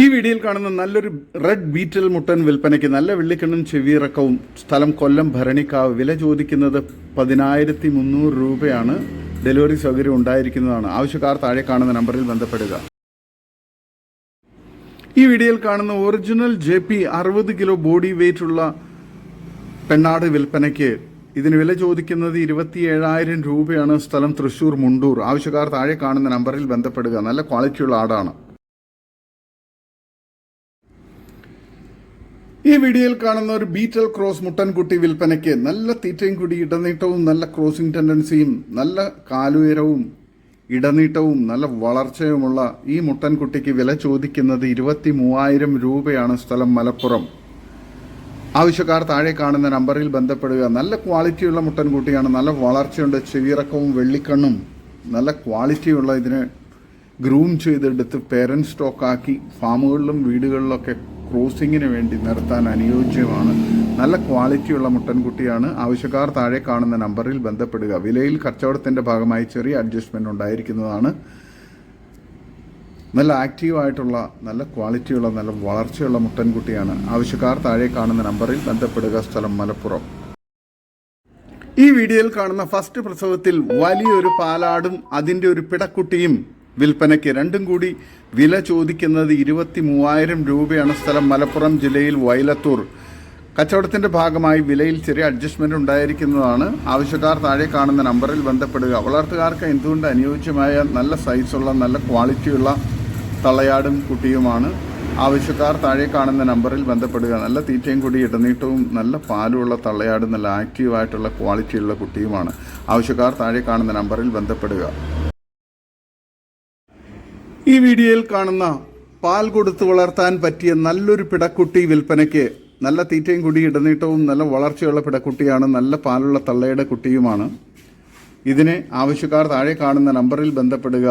ഈ വീഡിയോയിൽ കാണുന്ന നല്ലൊരു റെഡ് ബീറ്റൽ മുട്ടൻ വിൽപ്പനയ്ക്ക് നല്ല വെള്ളിക്കണ്ണും ചെവിയിറക്കവും സ്ഥലം കൊല്ലം ഭരണിക്കാവ് വില ചോദിക്കുന്നത് പതിനായിരത്തി മുന്നൂറ് രൂപയാണ്. ഡെലിവറി സൗകര്യം ഉണ്ടായിരിക്കുന്നതാണ്. ആവശ്യക്കാർ താഴെ കാണുന്ന നമ്പറിൽ ബന്ധപ്പെടുക. ഈ വീഡിയോയിൽ കാണുന്ന ഒറിജിനൽ ജെ പി അറുപത് കിലോ ബോഡി വെയിറ്റ് ഉള്ള പെണ്ണാട് വിൽപ്പനയ്ക്ക് ഇതിന് വില ചോദിക്കുന്നത് ഇരുപത്തി ഏഴായിരം രൂപയാണ്. സ്ഥലം തൃശൂർ മുണ്ടൂർ. ആവശ്യക്കാർ താഴെ കാണുന്ന നമ്പറിൽ ബന്ധപ്പെടുക. നല്ല ക്വാളിറ്റിയുള്ള ആടാണ്. ഈ വീഡിയോയിൽ കാണുന്ന ഒരു ബീറ്റൽ ക്രോസ് മുട്ടൻകുട്ടി വിൽപ്പനയ്ക്ക് നല്ല തീറ്റയും കൂടി ഇടനീട്ടവും നല്ല ക്രോസിംഗ് ടെൻഡൻസിയും നല്ല കാലുയരവും ഇടനീട്ടവും നല്ല വളർച്ചയുമുള്ള ഈ മുട്ടൻകുട്ടിക്ക് വില ചോദിക്കുന്നത് ഇരുപത്തി മൂവായിരം രൂപയാണ് സ്ഥലം മലപ്പുറം. ആവശ്യക്കാർ താഴെ കാണുന്ന നമ്പറിൽ ബന്ധപ്പെടുക. നല്ല ക്വാളിറ്റിയുള്ള മുട്ടൻകുട്ടിയാണ്. നല്ല വളർച്ചയുണ്ട്. ചെവിയിറക്കവും വെള്ളിക്കണ്ണും. നല്ല ക്വാളിറ്റിയുള്ള ഇതിനെ ഗ്രൂം ചെയ്തെടുത്ത് പേരൻസ് സ്റ്റോക്കാക്കി. ഫാമുകളിലും വീടുകളിലൊക്കെ ക്രോസിങ്ങിന് വേണ്ടി നിർത്താൻ അനുയോജ്യമാണ്. നല്ല ക്വാളിറ്റിയുള്ള മുട്ടൻകുട്ടിയാണ്. ആവശ്യക്കാർ താഴെ കാണുന്ന നമ്പറിൽ ബന്ധപ്പെടുക. വിലയിൽ കച്ചവടത്തിന്റെ ഭാഗമായി ചെറിയ അഡ്ജസ്റ്റ്മെന്റ് ഉണ്ടായിരിക്കുന്നതാണ്. നല്ല ആക്റ്റീവായിട്ടുള്ള നല്ല ക്വാളിറ്റിയുള്ള നല്ല വളർച്ചയുള്ള മുട്ടൻകുട്ടിയാണ്. ആവശ്യക്കാർ താഴെ കാണുന്ന നമ്പറിൽ ബന്ധപ്പെടുക. സ്ഥലം മലപ്പുറം. ഈ വീഡിയോയിൽ കാണുന്ന ഫസ്റ്റ് പ്രസവത്തിൽ വലിയൊരു പാലാടും അതിന്റെ ഒരു പിടക്കുട്ടിയും വിൽപ്പനയ്ക്ക് രണ്ടും കൂടി വില ചോദിക്കുന്നത് ഇരുപത്തി മൂവായിരം രൂപയാണ് സ്ഥലം മലപ്പുറം ജില്ലയിൽ വൈലത്തൂർ കച്ചവടത്തിന്റെ ഭാഗമായി വിലയിൽ ചെറിയ അഡ്ജസ്റ്റ്മെന്റ് ഉണ്ടായിരിക്കുന്നതാണ്. ആവശ്യക്കാർ താഴെ കാണുന്ന നമ്പറിൽ ബന്ധപ്പെടുക. വളർത്തുകാർക്ക് എന്തുകൊണ്ട് അനുയോജ്യമായ നല്ല സൈസുള്ള നല്ല ക്വാളിറ്റിയുള്ള തള്ളയാടും കുട്ടിയുമാണ്? ആവശ്യക്കാർ താഴെ കാണുന്ന നമ്പറിൽ ബന്ധപ്പെടുക. നല്ല തീറ്റയും കൂടി ഇടനീട്ടവും നല്ല പാലുമുള്ള തള്ളയാടും നല്ല ആക്റ്റീവായിട്ടുള്ള ക്വാളിറ്റിയുള്ള കുട്ടിയുമാണ്. ആവശ്യക്കാർ താഴെ കാണുന്ന നമ്പറിൽ ബന്ധപ്പെടുക. ഈ വീഡിയോയിൽ കാണുന്ന പാൽ കൊടുത്ത് വളർത്താൻ പറ്റിയ നല്ലൊരു പിടക്കുട്ടി വിൽപ്പനയ്ക്ക് നല്ല തീറ്റയും കുടി ഇടനീട്ടവും നല്ല വളർച്ചയുള്ള പിടക്കുട്ടിയാണ് നല്ല പാലുള്ള തള്ളയുടെ കുട്ടിയുമാണ്. ഇതിന് ആവശ്യക്കാർ താഴെ കാണുന്ന നമ്പറിൽ ബന്ധപ്പെടുക.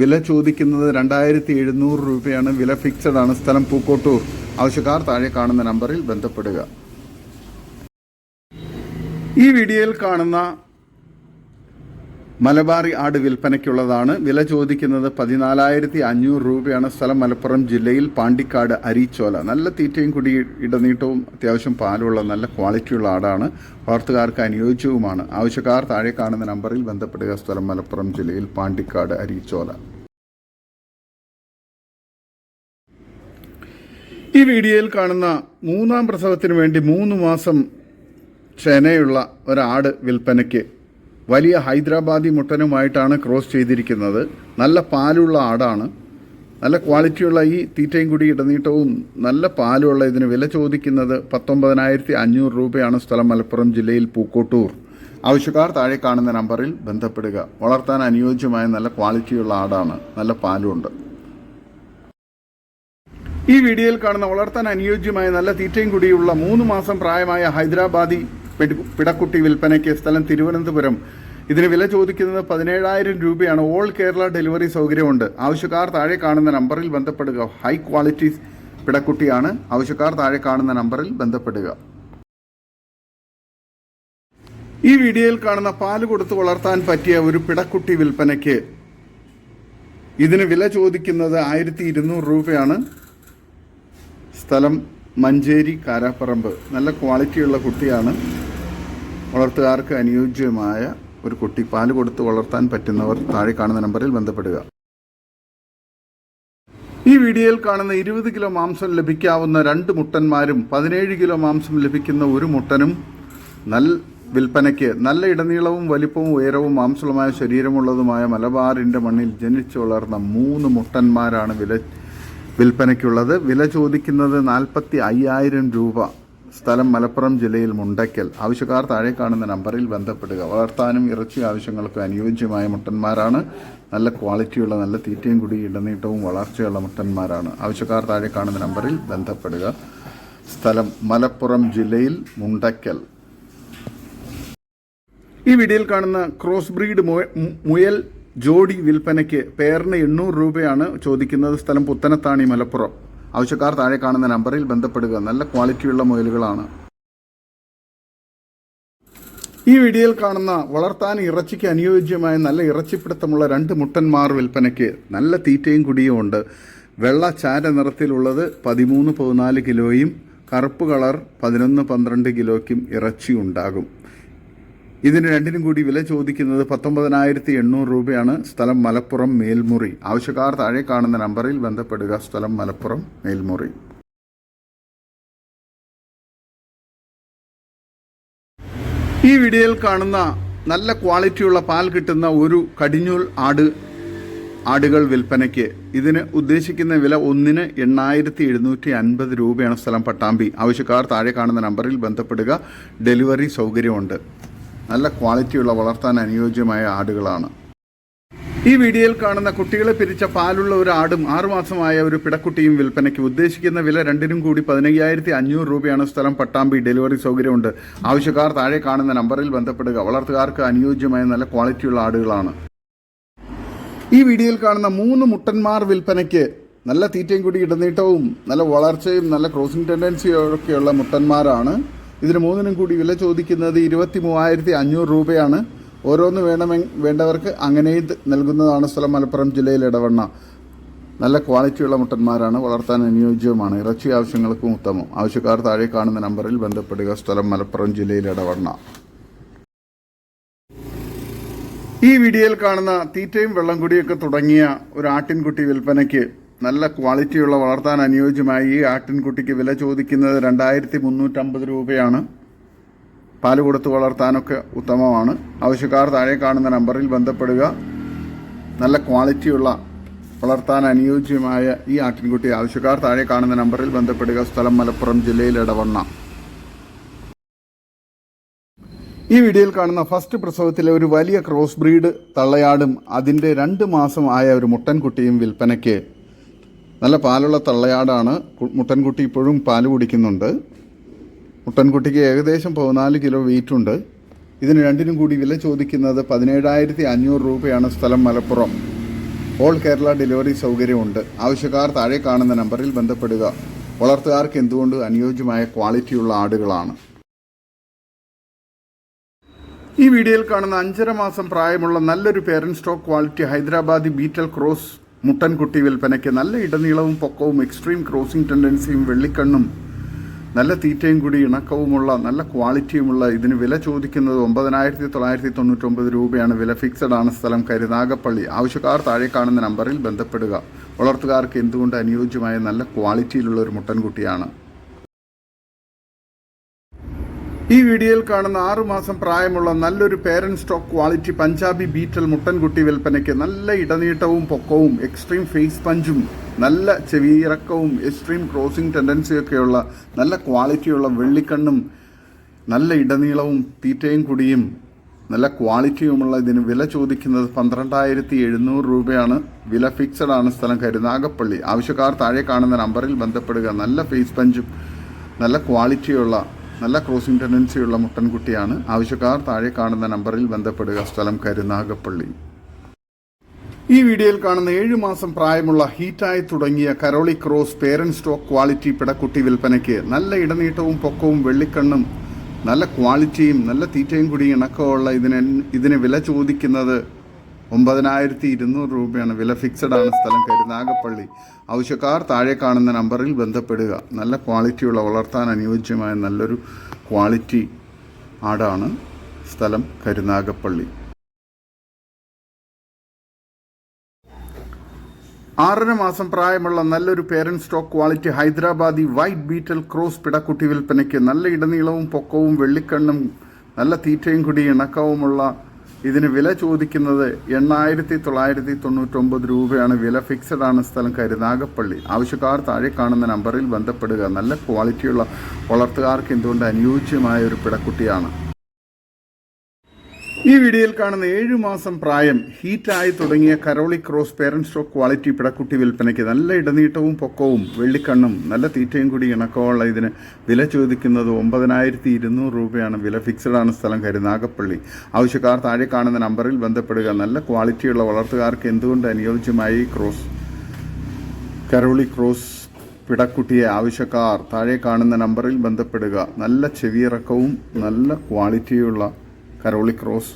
വില ചോദിക്കുന്നത് രണ്ടായിരത്തി എഴുന്നൂറ് രൂപയാണ്. വില ഫിക്സഡ് ആണ്. സ്ഥലം പൂക്കോട്ടൂർ. ആവശ്യക്കാർ താഴെ കാണുന്ന നമ്പറിൽ ബന്ധപ്പെടുക. ഈ വീഡിയോയിൽ കാണുന്ന മലബാറി ആട് വിൽപ്പനയ്ക്കുള്ളതാണ് വില ചോദിക്കുന്നത് പതിനാലായിരത്തി അഞ്ഞൂറ് രൂപയാണ് സ്ഥലം മലപ്പുറം ജില്ലയിൽ പാണ്ടിക്കാട് അരീച്ചോല. നല്ല തീറ്റയും കുടി ഇടനീട്ടവും അത്യാവശ്യം പാലുള്ള നല്ല ക്വാളിറ്റിയുള്ള ആടാണ്. വളർത്തുകാർക്ക് അനുയോജ്യവുമാണ്. ആവശ്യക്കാർ താഴെ കാണുന്ന നമ്പറിൽ ബന്ധപ്പെടുക. സ്ഥലം മലപ്പുറം ജില്ലയിൽ പാണ്ടിക്കാട് അരീച്ചോല. ഈ വീഡിയോയിൽ കാണുന്ന മൂന്നാം പ്രസവത്തിന് വേണ്ടി മൂന്ന് മാസം ചെനയുള്ള ഒരാട് വിൽപ്പനയ്ക്ക് വലിയ ഹൈദരാബാദി മുട്ടനുമായിട്ടാണ് ക്രോസ് ചെയ്തിരിക്കുന്നത്. നല്ല പാലുള്ള ആടാണ്. നല്ല ക്വാളിറ്റിയുള്ള ഈ തീറ്റയും കൂടി ഇടനീട്ടവും നല്ല പാലുള്ള ഇതിന് വില ചോദിക്കുന്നത് പത്തൊമ്പതിനായിരത്തി അഞ്ഞൂറ് രൂപയാണ് സ്ഥലം മലപ്പുറം ജില്ലയിൽ പൂക്കോട്ടൂർ. ആവശ്യക്കാർ താഴെ കാണുന്ന നമ്പറിൽ ബന്ധപ്പെടുക. വളർത്താൻ അനുയോജ്യമായ നല്ല ക്വാളിറ്റിയുള്ള ആടാണ്. നല്ല പാലുണ്ട്. ഈ വീഡിയോയിൽ കാണുന്ന വളർത്താൻ അനുയോജ്യമായ നല്ല തീറ്റയും കൂടിയുള്ള മൂന്ന് മാസം പ്രായമായ ഹൈദരാബാദി പിടക്കുട്ടി വിൽപ്പനയ്ക്ക് സ്ഥലം തിരുവനന്തപുരം. ഇതിന് വില ചോദിക്കുന്നത് പതിനേഴായിരം രൂപയാണ്. ഓൾ കേരള ഡെലിവറി സൗകര്യമുണ്ട്. ആവശ്യക്കാർ താഴെ കാണുന്ന നമ്പറിൽ ബന്ധപ്പെടുക. ഹൈ ക്വാളിറ്റി പിടക്കുട്ടിയാണ് ആവശ്യക്കാർ താഴെ കാണുന്ന നമ്പറിൽ ബന്ധപ്പെടുക. ഈ വീഡിയോയിൽ കാണുന്ന പാൽ കൊടുത്ത് വളർത്താൻ പറ്റിയ ഒരു പിടക്കുട്ടി വിൽപ്പനയ്ക്ക് ഇതിന് വില ചോദിക്കുന്നത് ആയിരത്തി ഇരുന്നൂറ് രൂപയാണ്. സ്ഥലം മഞ്ചേരി കാരാപ്പറമ്പ്. നല്ല ക്വാളിറ്റിയുള്ള കുട്ടിയാണ്. വളർത്തുകാർക്ക് അനുയോജ്യമായ ഒരു കുട്ടി പാൽ കൊടുത്ത് വളർത്താൻ പറ്റുന്നവർ താഴെ കാണുന്ന നമ്പറിൽ ബന്ധപ്പെടുക. ഈ വീഡിയോയിൽ കാണുന്ന ഇരുപത് കിലോ മാംസം ലഭിക്കാവുന്ന രണ്ട് മുട്ടന്മാരും പതിനേഴ് കിലോ മാംസം ലഭിക്കുന്ന ഒരു മുട്ടനും നല്ല വിൽപ്പനയ്ക്ക് നല്ല ഇടനീളവും വലിപ്പവും ഉയരവും മാംസളമായ ശരീരമുള്ളതുമായ മലബാറിന്റെ മണ്ണിൽ ജനിച്ചു വളർന്ന മൂന്ന് മുട്ടന്മാരാണ് വില വിൽപ്പനയ്ക്കുള്ളത്. വില ചോദിക്കുന്നത് നാൽപ്പത്തി അയ്യായിരം രൂപ. സ്ഥലം മലപ്പുറം ജില്ലയിൽ മുണ്ടയ്ക്കൽ. ആവശ്യക്കാർ താഴെ കാണുന്ന നമ്പറിൽ ബന്ധപ്പെടുക. വളർത്താനും ഇറച്ചി ആവശ്യങ്ങൾക്കും അനുയോജ്യമായ മുട്ടന്മാരാണ്. നല്ല ക്വാളിറ്റിയുള്ള നല്ല തീറ്റയും കൂടി ഇടനീട്ടവും വളർച്ചയുള്ള മുട്ടന്മാരാണ്. ആവശ്യക്കാർ താഴെ കാണുന്ന നമ്പറിൽ ബന്ധപ്പെടുക. സ്ഥലം മലപ്പുറം ജില്ലയിൽ മുണ്ടയ്ക്കൽ. ഈ വീഡിയോയിൽ കാണുന്ന ക്രോസ് ബ്രീഡ് മുയൽ ജോഡി വിൽപ്പനയ്ക്ക് പേരിന് എണ്ണൂറ് രൂപയാണ് ചോദിക്കുന്നത്. സ്ഥലം പുത്തനത്താണി മലപ്പുറം. ആവശ്യക്കാർ താഴെ കാണുന്ന നമ്പറിൽ ബന്ധപ്പെടുക. നല്ല ക്വാളിറ്റിയുള്ള മുയലുകളാണ്. ഈ വീഡിയോയിൽ കാണുന്ന വളർത്താൻ ഇറച്ചിക്ക് അനുയോജ്യമായ നല്ല ഇറച്ചിപ്പിടുത്തമുള്ള രണ്ട് മുട്ടന്മാർ വിൽപ്പനയ്ക്ക് നല്ല തീറ്റയും കുടിയും ഉണ്ട്. വെള്ള ചാര നിറത്തിലുള്ളത് പതിമൂന്ന് പതിനാല് കിലോയും കറുപ്പ് കളർ പതിനൊന്ന് പന്ത്രണ്ട് കിലോയ്ക്കും ഇറച്ചി ഉണ്ടാകും. ഇതിന് രണ്ടിനും കൂടി വില ചോദിക്കുന്നത് പത്തൊമ്പതിനായിരത്തി എണ്ണൂറ് രൂപയാണ്. സ്ഥലം മലപ്പുറം മേൽമുറി. ആവശ്യക്കാർ താഴെ കാണുന്ന നമ്പറിൽ ബന്ധപ്പെടുക. സ്ഥലം മലപ്പുറം മേൽമുറി. ഈ വീഡിയോയിൽ കാണുന്ന നല്ല ക്വാളിറ്റിയുള്ള പാൽ കിട്ടുന്ന ഒരു കടിഞ്ഞൂൽ ആട് ആടുകൾ വിൽപ്പനയ്ക്ക്. ഇതിന് ഉദ്ദേശിക്കുന്ന വില ഒന്നിന് എണ്ണായിരത്തി എഴുന്നൂറ്റി അൻപത് രൂപയാണ് സ്ഥലം പട്ടാമ്പി. ആവശ്യക്കാർ താഴെ കാണുന്ന നമ്പറിൽ ബന്ധപ്പെടുക. ഡെലിവറി സൗകര്യമുണ്ട്. നല്ല ക്വാളിറ്റിയുള്ള വളർത്താൻ അനുയോജ്യമായ ആടുകളാണ്. ഈ വീഡിയോയിൽ കാണുന്ന കുട്ടികളെ പിരിച്ച പാലുള്ള ഒരു ആടും ആറുമാസമായ ഒരു പിടക്കുട്ടിയും വിൽപ്പനയ്ക്ക് ഉദ്ദേശിക്കുന്ന വില രണ്ടിനും കൂടി പതിനയ്യായിരത്തി അഞ്ഞൂറ് രൂപയാണ് സ്ഥലം. പട്ടാമ്പി ഡെലിവറി സൗകര്യമുണ്ട്. ആവശ്യക്കാർ താഴെ കാണുന്ന നമ്പറിൽ ബന്ധപ്പെടുക. വളർത്തുകാർക്ക് അനുയോജ്യമായ നല്ല ക്വാളിറ്റിയുള്ള ആടുകളാണ്. ഈ വീഡിയോയിൽ കാണുന്ന മൂന്ന് മുട്ടന്മാർ വിൽപ്പനയ്ക്ക് നല്ല തീറ്റയും കൂടി ഇടനീട്ടവും നല്ല വളർച്ചയും നല്ല ക്രോസിംഗ് ടെൻഡൻസിയും ഒക്കെയുള്ള മുട്ടന്മാരാണ്. ഇതിന് മൂന്നിനും കൂടി വില ചോദിക്കുന്നത് ഇരുപത്തി മൂവായിരത്തി അഞ്ഞൂറ് രൂപയാണ്. ഓരോന്ന് വേണമെ വേണ്ടവർക്ക് അങ്ങനെയും നൽകുന്നതാണ് സ്ഥലം മലപ്പുറം ജില്ലയിൽ ഇടവണ്ണ. നല്ല ക്വാളിറ്റിയുള്ള മുട്ടന്മാരാണ് വളർത്താൻ അനുയോജ്യവുമാണ്. ഇറച്ചി ആവശ്യങ്ങൾക്കും ഉത്തമം. ആവശ്യക്കാർ താഴെ കാണുന്ന നമ്പറിൽ ബന്ധപ്പെടുക. സ്ഥലം മലപ്പുറം ജില്ലയിൽ ഇടവണ്ണ. ഈ വീഡിയോയിൽ കാണുന്ന തീറ്റയും വെള്ളം കുടിയൊക്കെ തുടങ്ങിയ ഒരു ആട്ടിൻകുട്ടി വിൽപ്പനയ്ക്ക് നല്ല ക്വാളിറ്റിയുള്ള വളർത്താൻ അനുയോജ്യമായ ഈ ആട്ടിൻകുട്ടിക്ക് വില ചോദിക്കുന്നത് രണ്ടായിരത്തി മുന്നൂറ്റമ്പത് രൂപയാണ്. പാൽ കൊടുത്ത് വളർത്താനൊക്കെ ഉത്തമമാണ്. ആവശ്യക്കാർ താഴെ കാണുന്ന നമ്പറിൽ ബന്ധപ്പെടുക. നല്ല ക്വാളിറ്റിയുള്ള വളർത്താൻ അനുയോജ്യമായ ഈ ആട്ടിൻകുട്ടി ആവശ്യക്കാർ താഴെ കാണുന്ന നമ്പറിൽ ബന്ധപ്പെടുക. സ്ഥലം മലപ്പുറം ജില്ലയിൽ ഇടവണ്ണ ഈ വീഡിയോയിൽ കാണുന്ന ഫസ്റ്റ് പ്രസവത്തിലെ ഒരു വലിയ ക്രോസ് ബ്രീഡ് തള്ളയാടും അതിന്റെ രണ്ട് മാസം ആയ ഒരു മുട്ടൻകുട്ടിയും വിൽപ്പനയ്ക്ക് നല്ല പാലുള്ള തള്ളയാടാണ് മുട്ടൻകുട്ടി ഇപ്പോഴും പാൽ കുടിക്കുന്നുണ്ട്. മുട്ടൻകുട്ടിക്ക് ഏകദേശം പതിനാല് കിലോ വെയിറ്റ് ഉണ്ട്. ഇതിന് രണ്ടിനും കൂടി വില ചോദിക്കുന്നത് പതിനേഴായിരത്തി അഞ്ഞൂറ് രൂപയാണ് സ്ഥലം മലപ്പുറം. ഓൾ കേരള ഡെലിവറി സൗകര്യമുണ്ട്. ആവശ്യക്കാർ താഴെ കാണുന്ന നമ്പറിൽ ബന്ധപ്പെടുക. വളർത്തുകാർക്ക് എന്തുകൊണ്ട് അനുയോജ്യമായ ക്വാളിറ്റിയുള്ള ആടുകളാണ്. ഈ വീഡിയോയിൽ കാണുന്ന അഞ്ചര മാസം പ്രായമുള്ള നല്ലൊരു parent stock quality Hyderabadi Beetal cross മുട്ടൻകുട്ടി വിൽപ്പനയ്ക്ക് നല്ല ഇടനീളവും പൊക്കവും എക്സ്ട്രീം ക്രോസിംഗ് ടെൻഡൻസിയും വെള്ളിക്കണ്ണും നല്ല തീറ്റയും കൂടി ഇണക്കവുമുള്ള നല്ല ക്വാളിറ്റിയുമുള്ള ഇതിന് വില ചോദിക്കുന്നത് ഒമ്പതിനായിരത്തി തൊള്ളായിരത്തി തൊണ്ണൂറ്റൊമ്പത് രൂപയാണ്. വില ഫിക്സഡ് ആണ് സ്ഥലം കരുനാഗപ്പള്ളി ആവശ്യക്കാർ താഴെ കാണുന്ന നമ്പറിൽ ബന്ധപ്പെടുക. വളർത്തുകാർക്ക് എന്തുകൊണ്ട് അനുയോജ്യമായ നല്ല ക്വാളിറ്റിയിലുള്ള ഒരു മുട്ടൻകുട്ടിയാണ്? ഈ വീഡിയോയിൽ കാണുന്ന ആറു മാസം പ്രായമുള്ള നല്ലൊരു parent stock quality Punjabi Beetal മുട്ടൻകുട്ടി വിൽപ്പനയ്ക്ക് നല്ല ഇടനീട്ടവും പൊക്കവും എക്സ്ട്രീം ഫേസ് പഞ്ചും നല്ല ചെവിയിറക്കവും എക്സ്ട്രീം ക്രോസിംഗ് ടെൻഡൻസിയൊക്കെയുള്ള നല്ല ക്വാളിറ്റിയുള്ള വെള്ളിക്കണ്ണും നല്ല ഇടനീളവും തീറ്റയും കുടിയും നല്ല ക്വാളിറ്റിയുമുള്ള ഇതിന് വില ചോദിക്കുന്നത് പന്ത്രണ്ടായിരത്തി എഴുന്നൂറ് രൂപയാണ്. വില ഫിക്സഡ് ആണ് സ്ഥലം കരുനാഗപ്പള്ളി ആവശ്യക്കാർ താഴെ കാണുന്ന നമ്പറിൽ ബന്ധപ്പെടുക. നല്ല ഫേസ് പഞ്ചും നല്ല ക്വാളിറ്റിയുള്ള നല്ല ക്രോസിംഗ് ടെൻഡൻസിയുള്ള മുട്ടൻകുട്ടിയാണ്. ആവശ്യക്കാർ താഴെ കാണുന്ന നമ്പറിൽ ബന്ധപ്പെടുക. സ്ഥലം കരുനാഗപ്പള്ളി. ഈ വീഡിയോയിൽ കാണുന്ന ഏഴു മാസം പ്രായമുള്ള ഹീറ്റായി തുടങ്ങിയ Karauli cross parent stock quality പിടക്കുട്ടി വിൽപ്പനയ്ക്ക് നല്ല ഇടനീട്ടവും പൊക്കവും വെള്ളിക്കണ്ണും നല്ല ക്വാളിറ്റിയും നല്ല തീറ്റയും കൂടി ഇണക്കമുള്ള ഇതിനെ ഇതിന് വില ചോദിക്കുന്നത് ഒമ്പതിനായിരത്തി ഇരുന്നൂറ് രൂപയാണ് വില ഫിക്സഡ് ആണ് സ്ഥലം കരുനാഗപ്പള്ളി ആവശ്യക്കാർ താഴെ കാണുന്ന നമ്പറിൽ ബന്ധപ്പെടുക. നല്ല ക്വാളിറ്റിയുള്ള വളർത്താൻ അനുയോജ്യമായ നല്ലൊരു ക്വാളിറ്റി ആടാണ് സ്ഥലം കരുനാഗപ്പള്ളി ആറര മാസം പ്രായമുള്ള നല്ലൊരു parent stock quality Hyderabadi white Beetal cross പിടക്കുട്ടി വിൽപ്പനയ്ക്ക് നല്ല ഇടനീളവും പൊക്കവും വെള്ളിക്കണ്ണും നല്ല തീറ്റയും കൂടി ഇണക്കവുമുള്ള ഇതിന് വില ചോദിക്കുന്നത് എണ്ണായിരത്തി തൊള്ളായിരത്തി തൊണ്ണൂറ്റൊമ്പത് രൂപയാണ്. വില ഫിക്സഡ് ആണ് സ്ഥലം കരുനാഗപ്പള്ളി. ആവശ്യക്കാർ താഴെ കാണുന്ന നമ്പറിൽ ബന്ധപ്പെടുക. നല്ല ക്വാളിറ്റിയുള്ള വളർത്തുകാർക്ക് എന്തുകൊണ്ട് അനുയോജ്യമായ ഒരു പിടക്കുട്ടിയാണ്? ഈ വീഡിയോയിൽ കാണുന്ന ഏഴു മാസം പ്രായം ഹീറ്റായി തുടങ്ങിയ Karauli cross parent stock quality പിടക്കുട്ടി വിൽപ്പനയ്ക്ക് നല്ല ഇടനീട്ടവും പൊക്കവും വെള്ളിക്കണ്ണും നല്ല തീറ്റയും കൂടി ഇണക്കമുള്ള ഇതിന് വില ചോദിക്കുന്നത് ഒമ്പതിനായിരത്തി ഇരുന്നൂറ് രൂപയാണ്. വില ഫിക്സഡ് ആണ് സ്ഥലം കരുനാഗപ്പള്ളി ആവശ്യക്കാർ താഴെ കാണുന്ന നമ്പറിൽ ബന്ധപ്പെടുക. നല്ല ക്വാളിറ്റിയുള്ള വളർത്തുകാർക്ക് എന്തുകൊണ്ട് അനുയോജ്യമായി ക്രോസ് കരോളി ക്രോസ് പിടക്കുട്ടിയെ ആവശ്യക്കാർ താഴെ കാണുന്ന നമ്പറിൽ ബന്ധപ്പെടുക. നല്ല ചെവിയിറക്കവും നല്ല ക്വാളിറ്റിയുള്ള കരോളി ക്രോസ്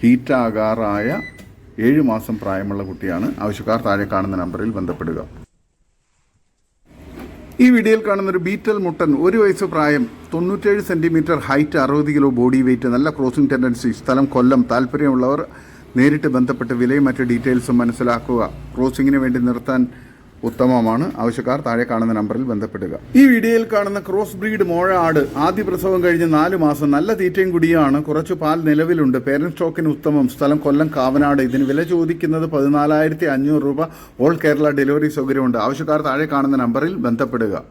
ഹീറ്റാകാറായ ഏഴ് മാസം പ്രായമുള്ള കുട്ടിയാണ്. ആവശ്യക്കാർ താഴെ കാണുന്ന നമ്പറിൽ ബന്ധപ്പെടുക. ഈ വീഡിയോയിൽ കാണുന്ന ഒരു ബീറ്റൽ മുട്ടൻ ഒരു വയസ്സ് പ്രായം തൊണ്ണൂറ്റേഴ് സെന്റിമീറ്റർ ഹൈറ്റ് അറുപത് കിലോ ബോഡി വെയിറ്റ് നല്ല ക്രോസിംഗ് ടെൻഡൻസി സ്ഥലം കൊല്ലം. താല്പര്യമുള്ളവർ നേരിട്ട് ബന്ധപ്പെട്ട് വിലയും മറ്റ് ഡീറ്റെയിൽസും മനസ്സിലാക്കുക. ക്രോസിങ്ങിന് വേണ്ടി നിർത്താൻ ഉത്തമമാണ്. ആവശ്യക്കാർ താഴെ കാണുന്ന നമ്പറിൽ ബന്ധപ്പെടുക. ഈ വീഡിയോയിൽ കാണുന്ന ക്രോസ് ബ്രീഡ് മോഴ ആട് ആദ്യ പ്രസവം കഴിഞ്ഞ് നാല് മാസം നല്ല തീറ്റയും കുടിയാണ് കുറച്ച് പാൽ നിലവിലുണ്ട്. പേരന്റ് സ്റ്റോക്കിന് ഉത്തമം. സ്ഥലം കൊല്ലം കാവനാട്. ഇതിന് വില ചോദിക്കുന്നത് പതിനാലായിരത്തി അഞ്ഞൂറ് രൂപ. ഓൾ കേരള ഡെലിവറി സൗകര്യമുണ്ട്. ആവശ്യക്കാർ താഴെ കാണുന്ന നമ്പറിൽ ബന്ധപ്പെടുക.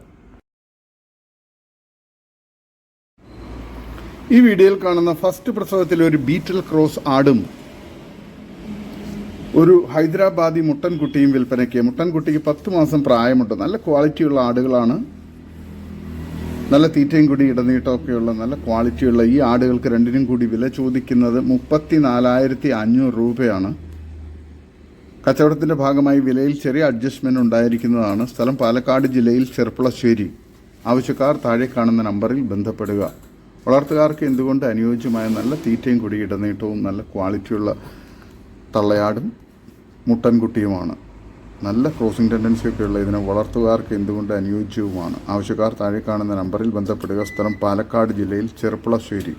ഈ വീഡിയോയിൽ കാണുന്ന ഫസ്റ്റ് പ്രസവത്തിൽ ഒരു ബീറ്റൽ ക്രോസ് ആടും ഒരു ഹൈദരാബാദി മുട്ടൻകുട്ടിയും വിൽപ്പനയ്ക്ക്. മുട്ടൻകുട്ടിക്ക് പത്ത് മാസം പ്രായമുണ്ട്. നല്ല ക്വാളിറ്റിയുള്ള ആടുകളാണ്. നല്ല തീറ്റയും കൂടി ഇടനീട്ടമൊക്കെയുള്ള നല്ല ക്വാളിറ്റിയുള്ള ഈ ആടുകൾക്ക് രണ്ടിനും കൂടി വില ചോദിക്കുന്നത് മുപ്പത്തി നാലായിരത്തി അഞ്ഞൂറ് രൂപയാണ്. കച്ചവടത്തിന്റെ ഭാഗമായി വിലയിൽ ചെറിയ അഡ്ജസ്റ്റ്മെന്റ് ഉണ്ടായിരിക്കുന്നതാണ്. സ്ഥലം പാലക്കാട് ജില്ലയിൽ ചെർപ്പളശ്ശേരി. ആവശ്യക്കാർ താഴെ കാണുന്ന നമ്പറിൽ ബന്ധപ്പെടുക. വളർത്തുകാർക്ക് എന്തുകൊണ്ട് അനുയോജ്യമായ നല്ല തീറ്റയും കൂടി ഇടനീട്ടവും നല്ല ക്വാളിറ്റിയുള്ള തള്ളയാടും മുട്ടൻകുട്ടിയുമാണ്. നല്ല ക്രോസിംഗ് ടെൻഡൻസി ഒക്കെ ഉള്ള ഇതിനെ വളർത്തുകാർക്ക് എന്തുകൊണ്ട് അനുയോജ്യവുമാണ്? ആവശ്യക്കാർ താഴെ കാണുന്ന നമ്പറിൽ ബന്ധപ്പെടുക. സ്ഥലം പാലക്കാട് ജില്ലയിൽ ചെറുപ്പളശ്ശേരി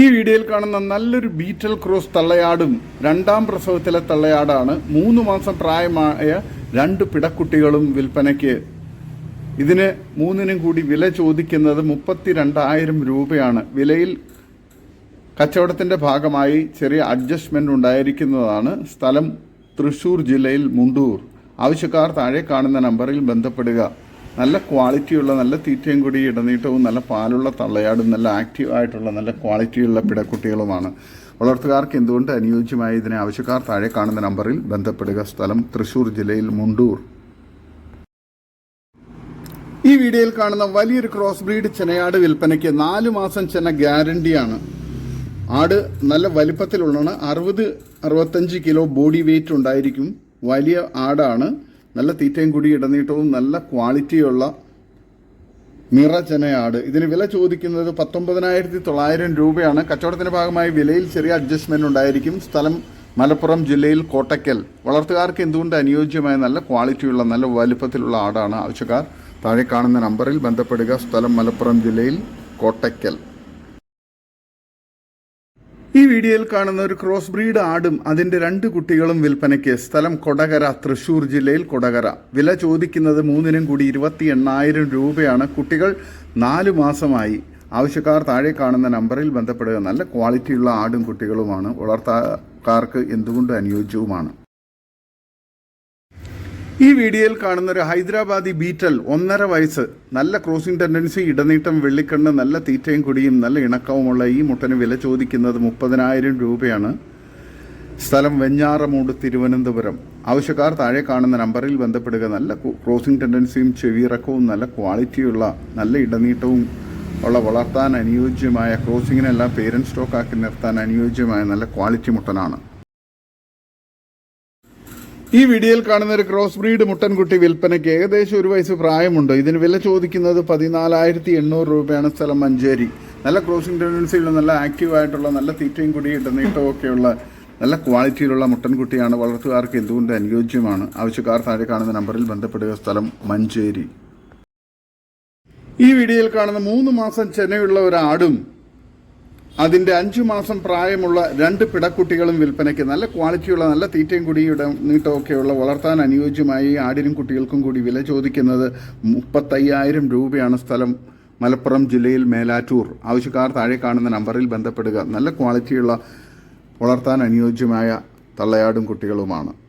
ഈ വീഡിയോയിൽ കാണുന്ന നല്ലൊരു ബീറ്റൽ ക്രോസ് തള്ളയാടും രണ്ടാം പ്രസവത്തിലെ തള്ളയാടാണ്. മൂന്ന് മാസം പ്രായമായ രണ്ട് പിടക്കുട്ടികളും വിൽപ്പനയ്ക്ക്. ഇതിന് മൂന്നിനും കൂടി വില ചോദിക്കുന്നത് മുപ്പത്തി രണ്ടായിരം രൂപയാണ്. വിലയിൽ കച്ചവടത്തിന്റെ ഭാഗമായി ചെറിയ അഡ്ജസ്റ്റ്മെന്റ് ഉണ്ടായിരിക്കുന്നതാണ് സ്ഥലം തൃശൂർ ജില്ലയിൽ മുണ്ടൂർ. ആവശ്യക്കാർ താഴെ കാണുന്ന നമ്പറിൽ ബന്ധപ്പെടുക. നല്ല ക്വാളിറ്റിയുള്ള നല്ല തീറ്റയും കൂടി ഇടനീട്ടവും നല്ല പാലുള്ള തള്ളയാടും നല്ല ആക്റ്റീവ് ആയിട്ടുള്ള നല്ല ക്വാളിറ്റിയുള്ള പിടക്കുട്ടികളുമാണ്. വളർത്തുകാർക്ക് എന്തുകൊണ്ട് അനുയോജ്യമായ ഇതിനെ? ആവശ്യക്കാർ താഴെ കാണുന്ന നമ്പറിൽ ബന്ധപ്പെടുക. സ്ഥലം തൃശൂർ ജില്ലയിൽ മുണ്ടൂർ. ഈ വീഡിയോയിൽ കാണുന്ന വലിയൊരു ക്രോസ് ബ്രീഡ് ചെനയാട് വിൽപ്പനയ്ക്ക് നാല് മാസം ചെന ഗ്യാരണ്ടിയാണ് ആട് നല്ല വലിപ്പത്തിലുള്ളതാണ്. അറുപത് അറുപത്തഞ്ച് കിലോ ബോഡി വെയിറ്റ് ഉണ്ടായിരിക്കും. വലിയ ആടാണ്. നല്ല തീറ്റയും കൂടി ഇടനീട്ടവും നല്ല ക്വാളിറ്റിയുള്ള നിറചന ആട് ഇതിന് വില ചോദിക്കുന്നത് പത്തൊമ്പതിനായിരത്തി തൊള്ളായിരം രൂപയാണ്. കച്ചവടത്തിന്റെ ഭാഗമായി വിലയിൽ ചെറിയ അഡ്ജസ്റ്റ്മെന്റ് ഉണ്ടായിരിക്കും. സ്ഥലം മലപ്പുറം ജില്ലയിൽ കോട്ടയ്ക്കൽ. വളർത്തുകാർക്ക് എന്തുകൊണ്ട് അനുയോജ്യമായ നല്ല ക്വാളിറ്റിയുള്ള നല്ല വലുപ്പത്തിലുള്ള ആടാണ് ആവശ്യക്കാർ? താഴെ കാണുന്ന നമ്പറിൽ ബന്ധപ്പെടുക. സ്ഥലം മലപ്പുറം ജില്ലയിൽ കോട്ടയ്ക്കൽ. ഈ വീഡിയോയിൽ കാണുന്ന ഒരു ക്രോസ് ബ്രീഡ് ആടും അതിന്റെ രണ്ട് കുട്ടികളും വിൽപ്പനയ്ക്ക് സ്ഥലം കൊടകര തൃശൂർ ജില്ലയിൽ കൊടകര. വില ചോദിക്കുന്നത് മൂന്നിനും കൂടി ഇരുപത്തി എണ്ണായിരം രൂപയാണ്. കുട്ടികൾ നാലു മാസമായി ആവശ്യക്കാർ താഴെ കാണുന്ന നമ്പറിൽ ബന്ധപ്പെടുക. നല്ല ക്വാളിറ്റിയുള്ള ആടും കുട്ടികളുമാണ്. വളർത്താക്കാർക്ക് എന്തുകൊണ്ട് അനുയോജ്യവുമാണ്? ഈ വീഡിയോയിൽ കാണുന്ന ഒരു ഹൈദരാബാദി ബീറ്റൽ ഒന്നര വയസ്സ് നല്ല ക്രോസിംഗ് ടെൻഡൻസി ഇടനീട്ടം വെള്ളിക്കണ്ണ് നല്ല തീറ്റയും കുടിയും നല്ല ഇണക്കവുമുള്ള ഈ മുട്ടന് വില ചോദിക്കുന്നത് മുപ്പതിനായിരം രൂപയാണ്. സ്ഥലം വെഞ്ഞാറമൂട് തിരുവനന്തപുരം. ആവശ്യക്കാർ താഴെ കാണുന്ന നമ്പറിൽ ബന്ധപ്പെടുക. നല്ല ക്രോസിംഗ് ടെൻഡൻസിയും ചെവിയിറക്കവും നല്ല ക്വാളിറ്റിയുള്ള നല്ല ഇടനീട്ടവും ഉള്ള വളർത്താൻ അനുയോജ്യമായ ക്രോസിങ്ങിനെല്ലാം പേരന്റ് സ്റ്റോക്കാക്കി നിർത്താൻ അനുയോജ്യമായ നല്ല ക്വാളിറ്റി മുട്ടനാണ്. ഈ വീഡിയോയിൽ കാണുന്ന ഒരു ക്രോസ് ബ്രീഡ് മുട്ടൻകുട്ടി വിൽപ്പനയ്ക്ക് ഏകദേശം ഒരു വയസ്സ് പ്രായമുണ്ട്. ഇതിന് വില ചോദിക്കുന്നത് പതിനാലായിരത്തി എണ്ണൂറ് രൂപയാണ് സ്ഥലം മഞ്ചേരി. നല്ല ക്രോസിംഗ് ടെൻഡൻസിയുള്ള നല്ല ആക്റ്റീവ് ആയിട്ടുള്ള നല്ല തീറ്റയും കുടി ഇടനീട്ടവും ഒക്കെയുള്ള നല്ല ക്വാളിറ്റിയിലുള്ള മുട്ടൻകുട്ടിയാണ് വളർത്തുകാർക്ക് എന്തുകൊണ്ട് അനുയോജ്യമാണ്? ആവശ്യക്കാർ താഴെ കാണുന്ന നമ്പറിൽ ബന്ധപ്പെടുക. സ്ഥലം മഞ്ചേരി. ഈ വീഡിയോയിൽ കാണുന്ന മൂന്ന് മാസം ചെനയുള്ള ഒരു ആടും അതിന്റെ അഞ്ചു മാസം പ്രായമുള്ള രണ്ട് പിടക്കുട്ടികളും വിൽപ്പനയ്ക്ക് നല്ല ക്വാളിറ്റിയുള്ള നല്ല തീറ്റയും കുടിയുടെ നീട്ടമൊക്കെയുള്ള വളർത്താൻ അനുയോജ്യമായി ആടിനും കുട്ടികൾക്കും കൂടി വില ചോദിക്കുന്നത് മുപ്പത്തയ്യായിരം രൂപയാണ് സ്ഥലം. മലപ്പുറം ജില്ലയിൽ മേലാറ്റൂർ. ആവശ്യക്കാർ താഴെ കാണുന്ന നമ്പറിൽ ബന്ധപ്പെടുക. നല്ല ക്വാളിറ്റിയുള്ള വളർത്താൻ അനുയോജ്യമായ തള്ളയാടും കുട്ടികളുമാണ്.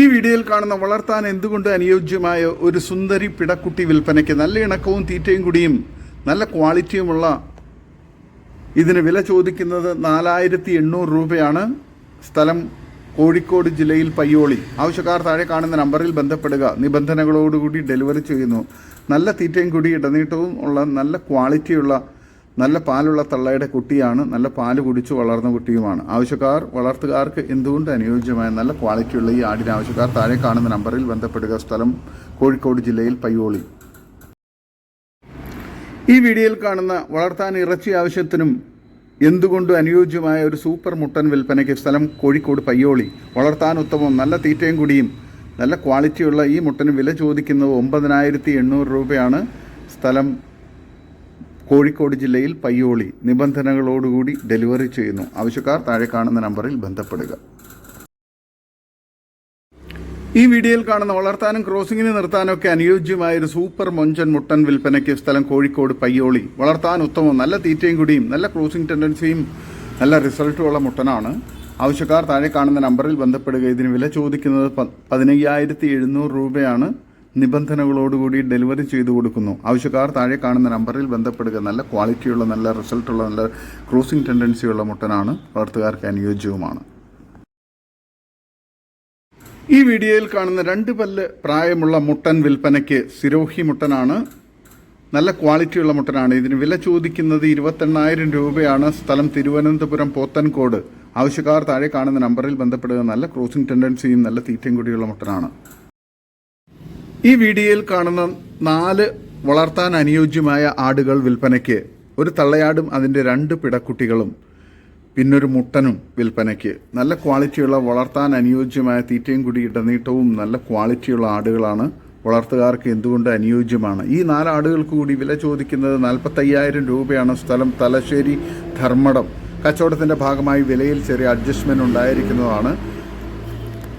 ഈ വീഡിയോയിൽ കാണുന്ന വളർത്താൻ എന്തുകൊണ്ട് അനുയോജ്യമായ ഒരു സുന്ദരി പിടക്കുട്ടി വിൽപ്പനയ്ക്ക് നല്ല ഇണക്കവും തീറ്റയും കൂടിയും നല്ല ക്വാളിറ്റിയുമുള്ള ഇതിന് വില ചോദിക്കുന്നത് നാലായിരത്തി എണ്ണൂറ് രൂപയാണ്. സ്ഥലം കോഴിക്കോട് ജില്ലയിൽ പയ്യോളി. ആവശ്യക്കാർ താഴെ കാണുന്ന നമ്പറിൽ ബന്ധപ്പെടുക. നിബന്ധനകളോടുകൂടി ഡെലിവറി ചെയ്യുന്നു. നല്ല തീറ്റയും കൂടി ഇടനീട്ടവും ഉള്ള നല്ല ക്വാളിറ്റിയുള്ള നല്ല പാലുള്ള തള്ളയുടെ കുട്ടിയാണ് നല്ല പാൽ കുടിച്ച് വളർന്ന കുട്ടിയുമാണ്. ആവശ്യക്കാർ വളർത്തുകാർക്ക് എന്തുകൊണ്ട് അനുയോജ്യമായ നല്ല ക്വാളിറ്റിയുള്ള ഈ ആടിന് ആവശ്യക്കാർ താഴെ കാണുന്ന നമ്പറിൽ ബന്ധപ്പെടുക. സ്ഥലം കോഴിക്കോട് ജില്ലയിൽ പയ്യോളി. ഈ വീഡിയോയിൽ കാണുന്ന വളർത്താൻ ഇറച്ചി ആവശ്യത്തിനും എന്തുകൊണ്ടും അനുയോജ്യമായ ഒരു സൂപ്പർ മുട്ടൻ വിൽപ്പനയ്ക്ക് സ്ഥലം കോഴിക്കോട് പയ്യോളി. വളർത്താൻ ഉത്തമം നല്ല തീറ്റയും കുടിയും നല്ല ക്വാളിറ്റിയുള്ള ഈ മുട്ടന് വില ചോദിക്കുന്നത് ഒമ്പതിനായിരത്തി എണ്ണൂറ് രൂപയാണ്. സ്ഥലം കോഴിക്കോട് ജില്ലയിൽ പയ്യോളി നിബന്ധനകളോടുകൂടി ഡെലിവറി ചെയ്യുന്നു. ആവശ്യക്കാർ താഴെ കാണുന്ന നമ്പറിൽ ബന്ധപ്പെടുക. ഈ വീഡിയോയിൽ കാണുന്ന വളർത്താനും ക്രോസിംഗിന് നിർത്താനൊക്കെ അനുയോജ്യമായ ഒരു സൂപ്പർ മൊഞ്ചൻ മുട്ടൻ വിൽപ്പനയ്ക്ക് സ്ഥലം കോഴിക്കോട് പയ്യോളി. വളർത്താൻ ഉത്തമം നല്ല തീറ്റയും കൂടിയും നല്ല ക്രോസിംഗ് ടെൻഡൻസിയും നല്ല റിസൾട്ടുമുള്ള മുട്ടനാണ്. ആവശ്യക്കാർ താഴെ കാണുന്ന നമ്പറിൽ ബന്ധപ്പെടുക. ഇതിന് വില ചോദിക്കുന്നത് പതിനയ്യായിരത്തി എഴുന്നൂറ് രൂപയാണ്. നിബന്ധനകളോടുകൂടി ഡെലിവറി ചെയ്തു കൊടുക്കുന്നു. ആവശ്യക്കാർ താഴെ കാണുന്ന നമ്പറിൽ ബന്ധപ്പെടുക. നല്ല ക്വാളിറ്റിയുള്ള നല്ല റിസൾട്ടുള്ള നല്ല ക്രോസിംഗ് ടെൻഡൻസിയുള്ള മുട്ടനാണ് വളർത്തുകാർക്ക് അനുയോജ്യവുമാണ്. ഈ വീഡിയോയിൽ കാണുന്ന രണ്ട് പല്ല് പ്രായമുള്ള മുട്ടൻ വിൽപ്പനയ്ക്ക് സിരോഹി മുട്ടനാണ്. നല്ല ക്വാളിറ്റിയുള്ള മുട്ടനാണ്. ഇതിന് വില ചോദിക്കുന്നത് ഇരുപത്തെണ്ണായിരം രൂപയാണ്. സ്ഥലം തിരുവനന്തപുരം പോത്തൻകോട്. ആവശ്യക്കാർ താഴെ കാണുന്ന നമ്പറിൽ ബന്ധപ്പെടുക. നല്ല ക്രോസിംഗ് ടെൻഡൻസിയും നല്ല തീറ്റയും കൂടിയുള്ള മുട്ടനാണ്. ഈ വീഡിയോയിൽ കാണുന്ന നാല് വളർത്താൻ അനുയോജ്യമായ ആടുകൾ വിൽപ്പനയ്ക്ക് ഒരു തള്ളയാടും അതിന്റെ രണ്ട് പിടക്കുട്ടികളും പിന്നൊരു മുട്ടനും വിൽപ്പനയ്ക്ക്. നല്ല ക്വാളിറ്റിയുള്ള വളർത്താൻ അനുയോജ്യമായ തീറ്റയും കൂടി ഇടനീട്ടവും നല്ല ക്വാളിറ്റിയുള്ള ആടുകളാണ് വളർത്തുകാർക്ക് എന്തുകൊണ്ട് അനുയോജ്യമാണ്? ഈ നാലാടുകൾക്ക് കൂടി വില ചോദിക്കുന്നത് നാൽപ്പത്തയ്യായിരം രൂപയാണ് സ്ഥലം. തലശ്ശേരി ധർമ്മടം. കച്ചവടത്തിന്റെ ഭാഗമായി വിലയിൽ ചെറിയ അഡ്ജസ്റ്റ്മെന്റ് ഉണ്ടായിരിക്കുന്നതാണ്.